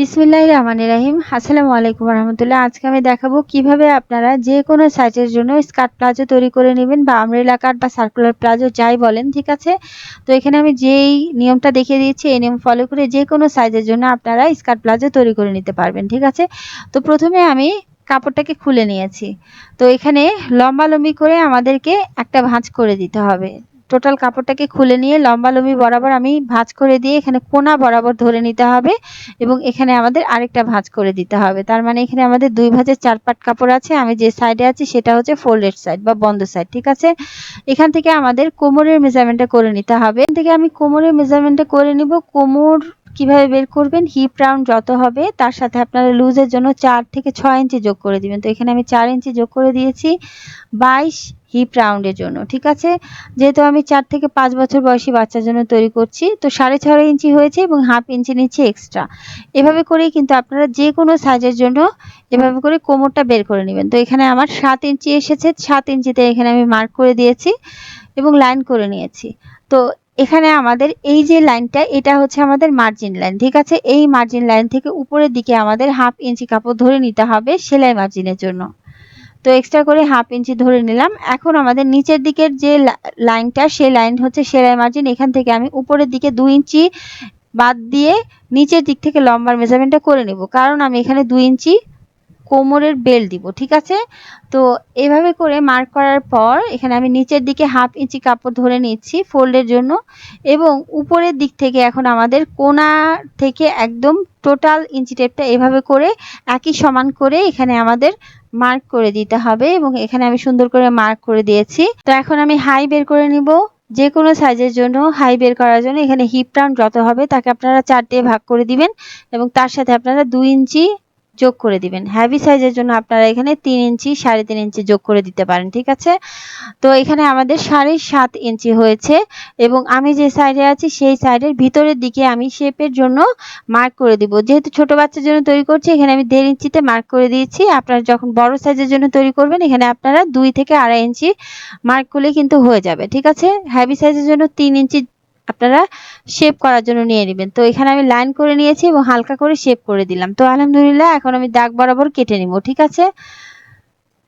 বিসমিল্লাহ রহমান রাহিম। আসসালামু আলাইকুম রহমতুল্লাহ আজকে আমি দেখাবো কীভাবে আপনারা যে কোনো সাইজের জন্য স্কার্ট প্লাজো তৈরি করে নেবেন বা আমরেলা কাট বা সার্কুলার প্লাজো যাই বলেন, ঠিক আছে? তো এখানে আমি যেই নিয়মটা দেখিয়ে দিয়েছি, এই নিয়ম ফলো করে যে কোনো সাইজের জন্য আপনারা স্কার্ট প্লাজো তৈরি করে নিতে পারবেন, ঠিক আছে? তো প্রথমে আমি কাপড়টাকে খুলে নিয়েছি। তো এখানে লম্বালম্বি করে আমাদেরকে একটা ভাঁজ করে দিতে হবে। টোটাল কাপড়টাকে খুলে নিয়ে লম্বা লম্বি বরাবর আমি ভাঁজ করে দিয়ে এখানে কোনা বরাবর ধরে নিতে হবে এবং এখানে আমাদের আরেকটা ভাঁজ করে দিতে হবে। তার মানে এখানে আমাদের দুই ভাঁজের চার পাট কাপড় আছে, আমি যে সাইডে আছি সেটা হচ্ছে ফোল্ডেড সাইড বা বন্ধ সাইড ঠিক আছে? এখান থেকে আমাদের কোমরের মেজারমেন্টটা করে নিতে হবে। এখান থেকে আমি কোমরের মেজারমেন্টটা করে নিব। কোমর কীভাবে বের করবেন? হিপ রাউন্ড যত হবে, তার সাথে আপনারা লুজের জন্য চার থেকে ছয় ইঞ্চি যোগ করে দিবেন। তো এখানে আমি চার ইঞ্চি যোগ করে দিয়েছি। বাইশ হিপ রাউন্ডের জন্য, ঠিক আছে? যেহেতু আমি চার থেকে পাঁচ বছর বয়সী বাচ্চার জন্য তৈরি করছি, তো সাড়ে ছয় ইঞ্চি হয়েছে এবং হাফ ইঞ্চি নিচ্ছে এক্সট্রা এভাবে করেই কিন্তু আপনারা যে কোনো সাইজের জন্য এভাবে করে কোমরটা বের করে নেবেন। তো এখানে আমার সাত ইঞ্চি এসেছে, সাত ইঞ্চিতে এখানে আমি মার্ক করে দিয়েছি এবং লাইন করে নিয়েছি। তো এখানে আমাদের এই যে লাইনটা এটা হচ্ছে আমাদের মার্জিন লাইন ঠিক আছে? এই মার্জিন লাইন থেকে উপরের দিকে আমাদের হাফ ইঞ্চি কাপড় ধরে নিতে হবে সেলাই মার্জিনের জন্য। তো এক্সট্রা করে হাফ ইঞ্চি ধরে নিলাম। এখন আমাদের নিচের দিকের যে লাইনটা সেই লাইন হচ্ছে সেলাই মার্জিন এখান থেকে আমি উপরের দিকে দুই ইঞ্চি বাদ দিয়ে নিচের দিক থেকে লম্বার মেজারমেন্টটা করে নিব। কারণ আমি এখানে দুই ইঞ্চি কোমরের বেল দিব, ঠিক আছে? তো এভাবে করে মার্ক করার পর এখানে আমি নিচের দিকে হাফ ইঞ্চি কাপড় ধরে নিচ্ছি ফোল্ডের জন্য। এবং উপরের দিক থেকে এখন আমাদের কোনা থেকে একদম টোটাল ইঞ্চি টেপটা এভাবে করে একই সমান করে এখানে আমাদের মার্ক করে দিতে হবে এবং এখানে আমি সুন্দর করে মার্ক করে দিয়েছি। তো এখন আমি হাই বের করে নিব। যে কোনো সাইজের জন্য হাই বের করার জন্য এখানে হিপ রাউন্ড যত হবে তাকে আপনারা চার দিয়ে ভাগ করে দিবেন এবং তার সাথে আপনারা দুই ইঞ্চি যোগ করে দিবেন। হ্যাভি সাইজের জন্য আপনারা এখানে তিন ইঞ্চি, সাড়ে তিন ইঞ্চি যোগ করে দিতে পারেন, ঠিক আছে? তো এখানে আমাদের সাড়ে সাত ইঞ্চি হয়েছে এবং আমি যে সাইডে আছি, সেই সাইডের ভিতরের দিকে আমি শেপের জন্য মার্ক করে দিব। যেহেতু ছোট বাচ্চার জন্য তৈরি করছি, এখানে আমি দেড় ইঞ্চিতে মার্ক করে দিয়েছি। আপনারা যখন বড় সাইজের জন্য তৈরি করবেন, এখানে আপনারা দুই থেকে আড়াই ইঞ্চি মার্ক করলে কিন্তু হয়ে যাবে, ঠিক আছে? হ্যাভি সাইজের জন্য তিন ইঞ্চি আপনারা শেপ করার জন্য নিয়ে নেবেন। তো এখানে আমি লাইন করে নিয়েছি এবং হালকা করে শেপ করে দিলাম। তো আলহামদুলিল্লাহ এখন আমি দাগ বরাবর কেটে নিব, ঠিক আছে?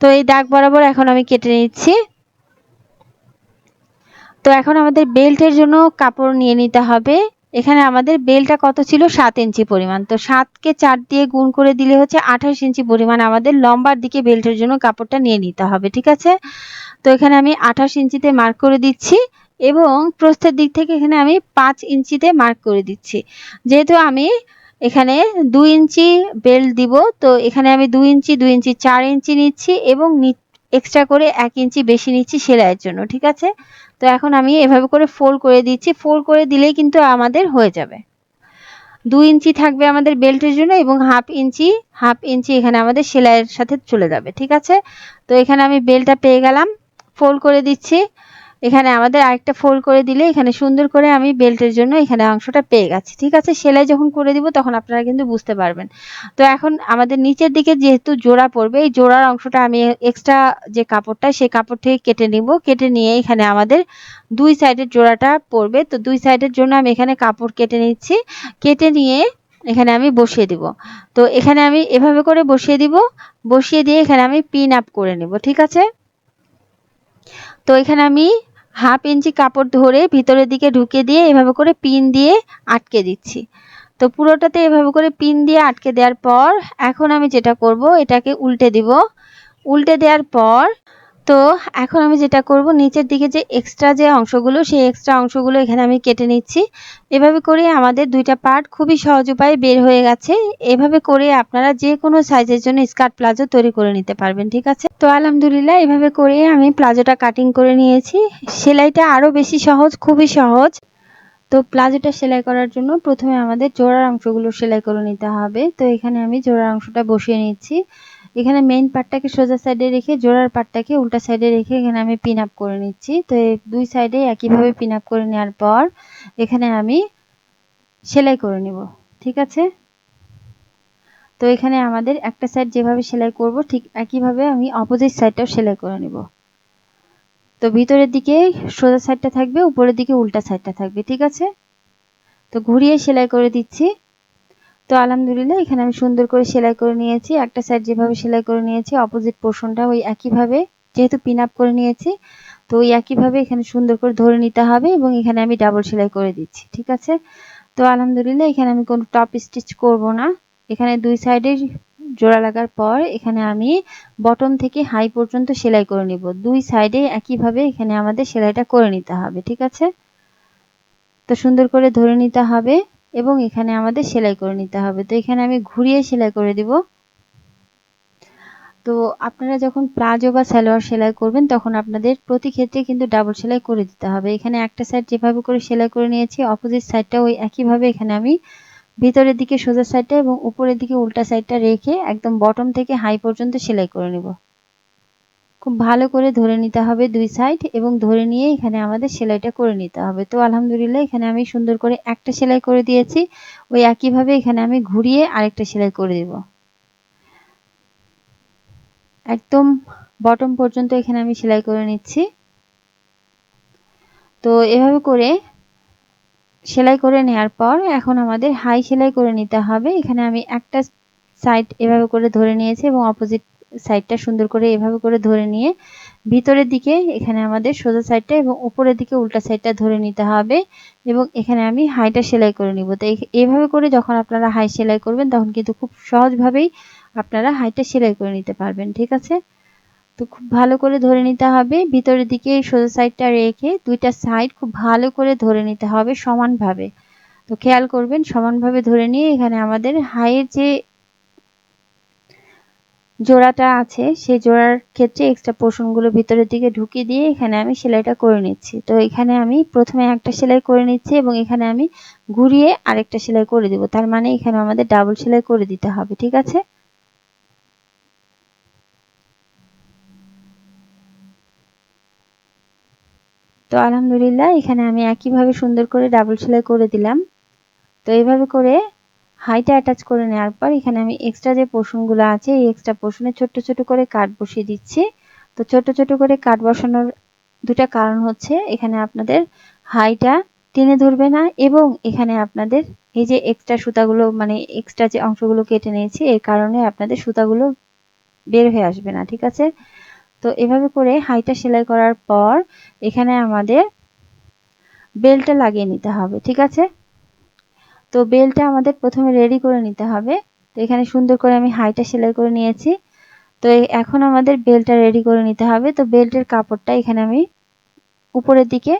তো এই দাগ বরাবর এখন আমি কেটে নিচ্ছি। তো এখন আমাদের বেল্টের জন্য কাপড় নিয়ে নিতে হবে। এখানে আমাদের বেলটা কত ছিল? সাত ইঞ্চি পরিমাণ। তো সাতকে চার দিয়ে গুণ করে দিলে হচ্ছে আঠাশ ইঞ্চি পরিমাণ আমাদের লম্বার দিকে বেল্টের জন্য কাপড়টা নিয়ে নিতে হবে, ঠিক আছে? তো এখানে আমি আঠাশ ইঞ্চিতে মার্ক করে দিচ্ছি। এবং প্রস্থের দিক থেকে এখানে আমি পাঁচ ইঞ্চিতে মার্ক করে দিচ্ছি। যেহেতু আমি এখানে দুই ইঞ্চি বেল্ট দিব, তো এখানে আমি দুই ইঞ্চি দুই ইঞ্চি, চার ইঞ্চি নিচ্ছি এবং এক্সট্রা করে এক ইঞ্চি বেশি নিচ্ছি সেলাইয়ের জন্য, ঠিক আছে? তো এখন আমি এভাবে করে ফোল্ড করে দিচ্ছি। ফোল্ড করে দিলেই কিন্তু আমাদের হয়ে যাবে। দুই ইঞ্চি থাকবে আমাদের বেল্টের জন্য এবং হাফ ইঞ্চি হাফ ইঞ্চি এখানে আমাদের সেলাইয়ের সাথে চলে যাবে, ঠিক আছে? তো এখানে আমি বেল্টটা পেয়ে গেলাম। ফোল্ড করে দিচ্ছি। এখানে আমাদের আরেকটা ফোল্ড করে দিলে এখানে সুন্দর করে আমি বেল্টের জন্য এখানে অংশটা পেয়ে গেছি, ঠিক আছে? সেলাই যখন করে দিব তখন আপনারা কিন্তু বুঝতে পারবেন। তো এখন আমাদের নিচের দিকে যেহেতু জোড়া পড়বে, এই জোড়ার অংশটা আমি এক্সট্রা যে কাপড়টা, সেই কাপড় থেকে কেটে নিব। কেটে নিয়ে এখানে আমাদের দুই সাইডের জোড়াটা পড়বে। তো দুই সাইডের জন্য আমি এখানে কাপড় কেটে নিচ্ছি। কেটে নিয়ে এখানে আমি বসিয়ে দিব। তো এখানে আমি এভাবে করে বসিয়ে দিব। বসিয়ে দিয়ে এখানে আমি পিন আপ করে নেব, ঠিক আছে? তো এখানে আমি হাফ ইঞ্চি কাপড় ধরে ভিতরের দিকে ঢুকে দিয়ে এভাবে করে পিন দিয়ে আটকে দিচ্ছি। তো পুরোটাতে এভাবে করে পিন দিয়ে আটকে দেওয়ার পর এখন আমি যেটা করব, এটাকে উল্টে দিব। উল্টে দেওয়ার পর তো এখন আমি যেটা করব, নিচের দিকে যে এক্সট্রা যে অংশগুলো, সেই এক্সট্রা অংশগুলো এখানে আমি কেটে নিচ্ছি। এভাবে করে আমাদের দুইটা পার্ট খুবই সহজ উপায়ে বের হয়ে গেছে। এভাবে করে আপনারা যে কোনো সাইজের জন্য স্কার্ট প্লাজো তৈরি করে নিতে পারবেন, ঠিক আছে? তো আলহামদুলিল্লাহ, এভাবে করে আমি প্লাজোটা কাটিং করে নিয়েছি। সেলাইটা আরও বেশি সহজ, খুবই সহজ। তো প্লাজোটা সেলাই করার জন্য প্রথমে আমাদের জোড়ার অংশগুলো সেলাই করে নিতে হবে। তো এখানে আমি জোড়ার অংশটা বসিয়ে নিচ্ছি। এখানে মেইন পার্টটাকে সোজা সাইডে রেখে, জোড়ার পার্টটাকে উল্টা সাইডে রেখে এখানে আমি পিন আপ করে নিচ্ছি। তো দুই সাইডে একইভাবে পিন আপ করে নেওয়ার পর এখানে আমি সেলাই করে নিব, ঠিক আছে? তো এখানে আমাদের একটা সাইড যেভাবে সেলাই করব, ঠিক একইভাবে আমি অপোজিট সাইডটাও সেলাই করে নিব। তো ভিতরের দিকে সোজা সাইডটা থাকবে, উপরের দিকে উল্টা সাইডটা থাকবে, ঠিক আছে? তো ঘুরিয়ে সেলাই করে দিচ্ছি। তো আলহামদুলিল্লাহ, এখানে আমি সুন্দর করে সেলাই করে নিয়েছি। একটা সাইড যেভাবে সেলাই করে নিয়েছি অপোজিট পোর্শনটা ওই একইভাবে যেহেতু পিন আপ করে নিয়েছি, তো ওই একইভাবে এখানে সুন্দর করে ধরে নিতে হবে এবং এখানে আমি ডাবল সেলাই করে দিচ্ছি, ঠিক আছে? তো আলহামদুলিল্লাহ, এখানে আমি কোনো টপ স্টিচ করব না। এখানে দুই সাইডে জোড়া লাগার পর এখানে আমি বটম থেকে হাই পর্যন্ত সেলাই করে নিব। দুই সাইডে একইভাবে এখানে আমাদের সেলাইটা করে নিতে হবে, ঠিক আছে? তো সুন্দর করে ধরে নিতে হবে। এবং এখানে আমাদের সেলাই করে নিতে হবে। তো এখানে আমি ঘুরিয়ে সেলাই করে দিব। তো আপনারা যখন প্লাজো বা সালোয়ার সেলাই করবেন, তখন আপনাদের প্রতি ক্ষেত্রে কিন্তু ডাবল সেলাই করে দিতে হবে। এখানে একটা সাইড যেভাবে করে সেলাই করে নিয়েছি অপোজিট সাইডটা ওই একইভাবে এখানে আমি ভিতরের দিকে সোজা সাইডটা এবং উপরের দিকে উল্টা সাইডটা রেখে একদম বটম থেকে হাই পর্যন্ত সেলাই করে নেব। খুব ভালো করে ধরে নিতে হবে দুই সাইড এবং ধরে নিয়ে এখানে আমাদের সেলাইটা করে নিতে হবে। তো আলহামদুলিল্লাহ এখানে আমি সুন্দর করে একটা সেলাই করে দিয়েছি। ওই একইভাবে এখানে আমি ঘুরিয়ে আরেকটা সেলাই করে দেব। একদম বটম পর্যন্ত এখানে আমি সেলাই করে নিচ্ছি। তো এভাবে করে সেলাই করে নেওয়ার পর এখন আমাদের হাই সেলাই করে নিতে হবে। এখানে আমি একটা সাইড এভাবে করে ধরে নিয়েছি এবং অপোজিট সাইডটা সুন্দর করে এভাবে করে ধরে নিয়ে ভিতরের দিকে এখানে আমাদের সোজা সাইডটা এবং উপরের দিকে উল্টা সাইডটা ধরে নিতে হবে এবং এখানে আমি হাইটা সেলাই করে নিব। তো এইভাবে করে যখন আপনারা হাই সেলাই করবেন তখন কিন্তু খুব সহজভাবেই আপনারা হাইটা সেলাই করে নিতে পারবেন, ঠিক আছে? তো খুব ভালো করে ধরে নিতে হবে। ভিতরের দিকে সোজা সাইডটা রেখে দুইটা সাইড খুব ভালো করে ধরে নিতে হবে সমানভাবে। তো খেয়াল করবেন, সমানভাবে ধরে নিয়ে এখানে আমাদের হাইয়ের যে জোড়াটা আছে সেই জোড়ার ক্ষেত্রে এক্সট্রা পোর্শনগুলো ভিতরের দিকে ঢুকিয়ে দিয়ে এখানে আমি সেলাইটা করে নিচ্ছি। তো এখানে আমি প্রথমে একটা সেলাই করে নিচ্ছি এবং এখানে আমি ঘুরিয়ে আরেকটা সেলাই করে দিব। তার মানে এখানে আমাদের ডাবল সেলাই করে দিতে হবে, ঠিক আছে? তো আলহামদুলিল্লাহ, এখানে আমি একইভাবে সুন্দর করে ডাবল সেলাই করে দিলাম। তো এইভাবে করে হাইটা অ্যাটাচ করে নেওয়ার পর এখানে আমি এক্সট্রা যে পোর্শনগুলো আছে, এই এক্সট্রা পোর্শনে ছোট্ট ছোট করে কাট বসিয়ে দিচ্ছি। তো ছোট ছোট করে কাট বসানোর দুটা কারণ হচ্ছে, এখানে আপনাদের হাইটা টেনে ধরবে না এবং এখানে আপনাদের এই যে এক্সট্রা সুতাগুলো মানে এক্সট্রা যে অংশগুলো কেটে নিয়েছি, এর কারণে আপনাদের সুতাগুলো বের হয়ে আসবে না, ঠিক আছে? তো এভাবে করে হাইটা সেলাই করার পর এখানে আমাদের বেলটা লাগিয়ে নিতে হবে, ঠিক আছে? তো বেলটা আমাদের প্রথমে রেডি করে নিতে হবে। তো এখানে সুন্দর করে আমি হাইটা সেলাই করে নিয়েছি। তো এখন আমাদের বেলটা রেডি করে নিতে হবে। তো বেল্টের কাপড়টা এখানে আমি উপরের দিকে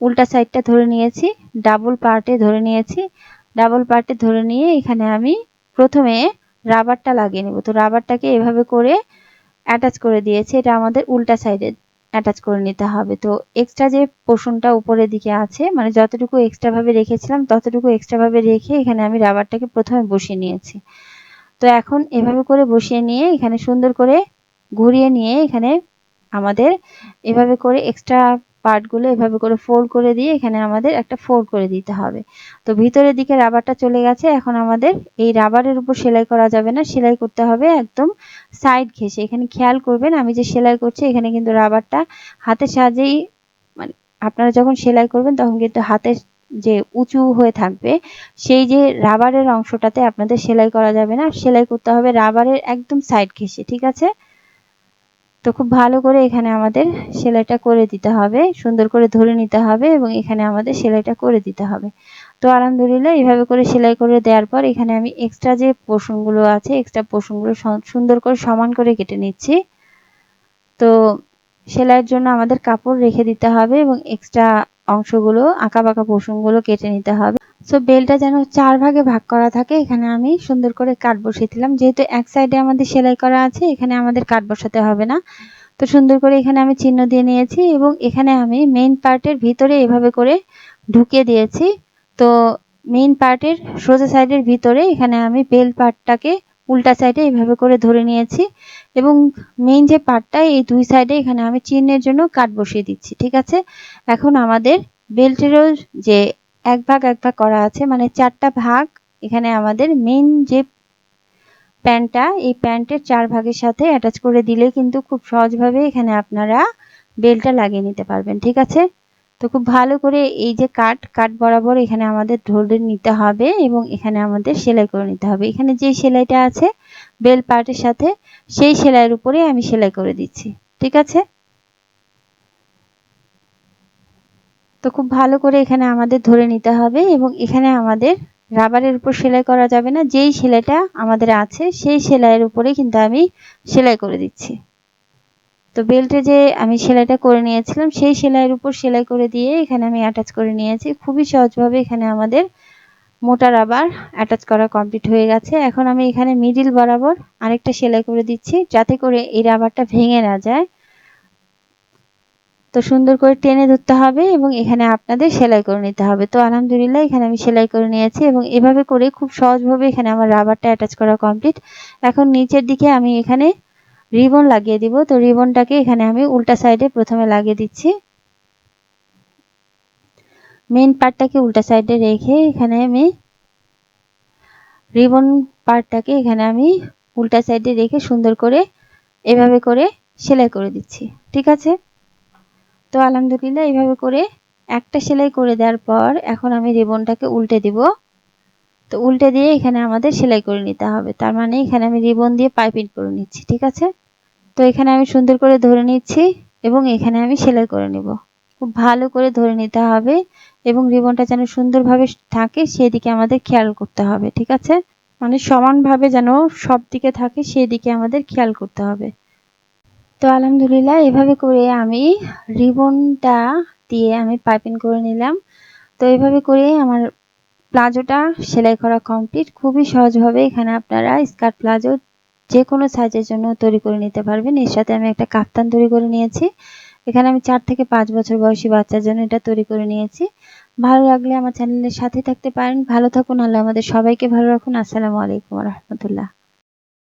উল্টা সাইডটা ধরে নিয়েছি। ডাবল পার্টে ধরে নিয়েছি। ডাবল পার্টে ধরে নিয়ে এখানে আমি প্রথমে রাবারটা লাগিয়ে নেব। তো রাবারটাকে এভাবে করে অ্যাটাচ করে দিয়েছি। এটা আমাদের উল্টা সাইডে অ্যাটাচ করে নিতে হবে। তো এক্সট্রা যে পোর্শনটা উপরের দিকে আছে মানে যতটুকু এক্সট্রা ভাবে রেখেছিলাম, ততটুকু এক্সট্রা ভাবে রেখে এখানে আমি রাবারটাকে প্রথমে বসিয়ে নিয়েছি। তো এখন এভাবে করে বসিয়ে নিয়ে এখানে সুন্দর করে ঘুরিয়ে নিয়ে এখানে আমাদের এভাবে করে এক্সট্রা পার্টগুলো এভাবে করে ফোল্ড করে দিয়ে এখানে আমাদের একটা ফোল্ড করে দিতে হবে। তো ভিতরের দিকে রাবারটা চলে গেছে, এখন আমাদের এই রাবারের উপর সেলাই করা যাবে না, সেলাই করতে হবে একদম সাইড ঘেসে এখানে খেয়াল করবেন, আমি যে সেলাই করছি, এখানে কিন্তু রাবারটা হাতের সাহায্যেই মানে আপনারা যখন সেলাই করবেন, তখন কিন্তু হাতের যে উঁচু হয়ে থাকবে, সেই যে রাবারের অংশটাতে আপনাদের সেলাই করা যাবে না। সেলাই করতে হবে রাবারের একদম সাইড ঘেসে ঠিক আছে? তো খুব ভালো করে এখানে আমাদের সেলাইটা করে দিতে হবে, সুন্দর করে ধরে নিতে হবে এবং এখানে আমাদের সেলাইটা করে দিতে হবে। তো আলহামদুলিল্লাহ এইভাবে করে সেলাই করে দেওয়ার পর এখানে আমি এক্সট্রা যে পোষণগুলো আছে এক্সট্রা পোর্শনগুলো সুন্দর করে সমান করে কেটে নিচ্ছি। তো সেলাইয়ের জন্য আমাদের কাপড় রেখে দিতে হবে এবং এক্সট্রা অংশগুলো বাঁকা পোর্শনগুলো কেটে নিতে হবে। সো বেলটা যেন চার ভাগে ভাগ করা থাকে, এখানে আমি সুন্দর করে কাট বসিয়েছিলাম। যেহেতু এক সাইডে আমাদের সেলাই করা আছে, এখানে আমাদের কাট বসাতে হবে না। তো সুন্দর করে এখানে আমি চিহ্ন দিয়ে নিয়েছি এবং এখানে আমি মেইন পার্টের ভিতরে এভাবে করে ঢুকিয়ে দিয়েছি। তো মেইন পার্টের সোজা সাইডের ভিতরে এখানে আমি বেল পার্টটাকে উল্টা সাইডে এইভাবে করে ধরে নিয়েছি এবং মেইন যে পার্টটা এই দুই সাইডে এখানে আমি চিহ্নের জন্য কাট বসিয়ে দিচ্ছি, ঠিক আছে? এখন আমাদের বেল্টেরও যে এক ভাগ এক ভাগ করা আছে মানে চারটা ভাগ এখানে আমাদের মেইন যে প্যান্টটা এই প্যান্টের চার ভাগের সাথে অ্যাটাচ করে দিলে কিন্তু খুব সহজভাবে এখানে আপনারা বেলটা লাগিয়ে নিতে পারবেন, ঠিক আছে? তো খুব ভালো করে এই যে কাট কাট বরাবর এখানে আমাদের ধরে নিতে হবে এবং এখানে আমাদের সেলাই করে নিতে হবে। এখানে যে সেলাইটা আছে বেল পার্টের সাথে, সেই সেলাইয়ের উপরে আমি সেলাই করে দিচ্ছি। ঠিক আছে? তো খুব ভালো করে এখানে আমাদের ধরে নিতে হবে এবং এখানে আমাদের রাবারের উপর সেলাই করা যাবে না। যেই সেলাইটা আমাদের আছে, সেই সেলাইয়ের উপরে কিন্তু আমি সেলাই করে দিচ্ছি। তো বেল্টে যে আমি সেলাইটা করে নিয়েছিলাম, সেই সেলাইয়ের উপর সেলাই করে দিয়ে এখানে আমি অ্যাটাচ করে নিয়েছি। খুবই সহজভাবে এখানে আমাদের মোটা রাবার অ্যাটাচ করা কমপ্লিট হয়ে গেছে। এখন আমি এখানে মিডিল বরাবর আরেকটা সেলাই করে দিচ্ছি, যাতে করে এই রাবারটা ভেঙে না যায়। তো সুন্দর করে টেনে ধরতে হবে এবং এখানে আপনাদের সেলাই করে নিতে হবে। তো আলহামদুলিল্লাহ এখানে আমি সেলাই করে নিয়েছি এবং এভাবে করে খুব সহজভাবে এখানে আমার রাবারটা অ্যাটাচ করা কমপ্লিট এখন নিচের দিকে আমি এখানে রিবন লাগিয়ে দিব। তো রিবনটাকে এখানে আমি উল্টা সাইডে প্রথমে লাগিয়ে দিচ্ছি। মেন পার্টটাকে উল্টা সাইডে রেখে এখানে আমি রিবন পার্টটাকে এখানে আমি উল্টা সাইডে রেখে সুন্দর করে এভাবে করে সেলাই করে দিচ্ছি। ঠিক আছে? তো আলহামদুলিল্লাহ এইভাবে করে একটা সেলাই করে দেওয়ার পর এখন আমি রিবনটাকে উল্টে দিব। তো উল্টে দিয়ে এখানে আমাদের সেলাই করে নিতে হবে। তার মানে এখানে আমি রিবন দিয়ে পাইপিং করে নিচ্ছি, ঠিক আছে? তো এখানে আমি সুন্দর করে ধরে নিচ্ছি এবং এখানে আমি সেলাই করে নিব। খুব ভালো করে ধরে নিতে হবে এবং রিবনটা যেন সুন্দরভাবে থাকে সেদিকে আমাদের খেয়াল করতে হবে, ঠিক আছে? মানে সমানভাবে যেন সব দিকে থাকে সেই দিকে আমাদের খেয়াল করতে হবে। তো আলহামদুলিল্লাহ এভাবে করে আমি রিবনটা দিয়ে আমি পাইপিং করে নিলাম। তো এভাবে করে আমার প্লাজোটা সেলাই করা কমপ্লিট। খুবই সহজভাবে এখানে আপনারা স্কার্ট প্লাজো যে কোনো সাইজের জন্য তৈরি করে নিতে পারবেন। এর সাথে আমি একটা কাপ্তান তৈরি করে নিয়েছি। এখানে আমি চার থেকে পাঁচ বছর বয়সী বাচ্চার জন্য এটা তৈরি করে নিয়েছি। ভালো লাগলে আমার চ্যানেলের সাথে থাকতে পারেন। ভালো থাকুন, আল্লাহ আমাদের সবাইকে ভালো রাখুন। আসসালামু আলাইকুম রহমতুল্লাহ।